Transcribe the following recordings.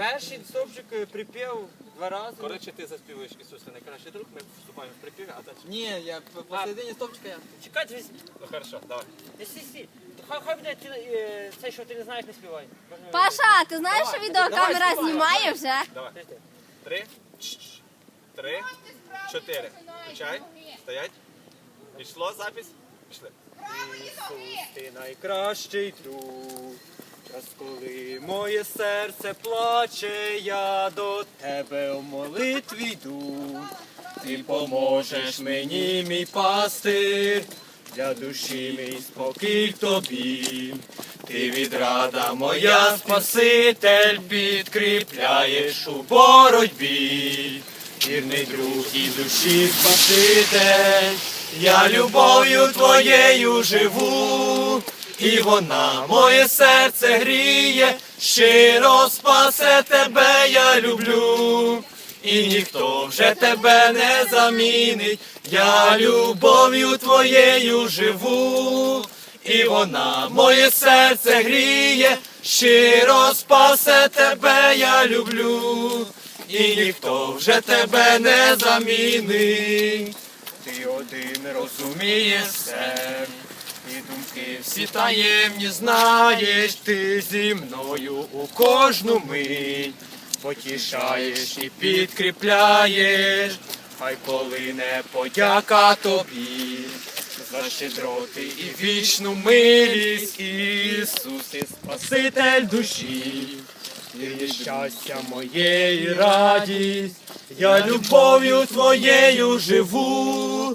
Перший стовпчик е, припів два рази. Коротше, ти заспівуєш Ісус, ти найкращий друг, ми вступаємо в припів, а далі. Ні, я посередині стовпчика я. Чекайте, ви... Ну хорошо, давай. Сі, сі. Хай, хай буде ти, е, це, що ти не знаєш, не співай. Можна Паша, ти знаєш, що відеокамера знімає вже? Давай. Три, чш, три, чотири. Включай, стоять. Пішло запись? Пішли. Ісус, ти найкращий друг. Час, коли моє серце плаче, я до тебе в молитві йду. Ти поможеш мені, мій пастир, для душі мій спокій тобі. Ти відрада моя Спаситель, підкріпляєш у боротьбі. Вірний друг і душі Спаситель, я любов'ю твоєю живу, і вона моє серце гріє, щиро спасе тебе, я люблю, і ніхто вже тебе не замінить, я любов'ю твоєю живу, і вона моє серце гріє, щиро спасе тебе, я люблю, і ніхто вже тебе не замінить. Ти один розумієш думки. Всі таємні знаєш, ти зі мною у кожну мить. Потішаєш і підкріпляєш, хай полине подяка тобі. За щедроти і вічну милість, Ісус, ти Спаситель душі, є щастя моє і радість, я любов'ю твоєю живу,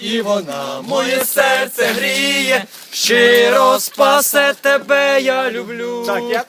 і вона моє серце гріє, щиро спасе тебе, я люблю. Так, я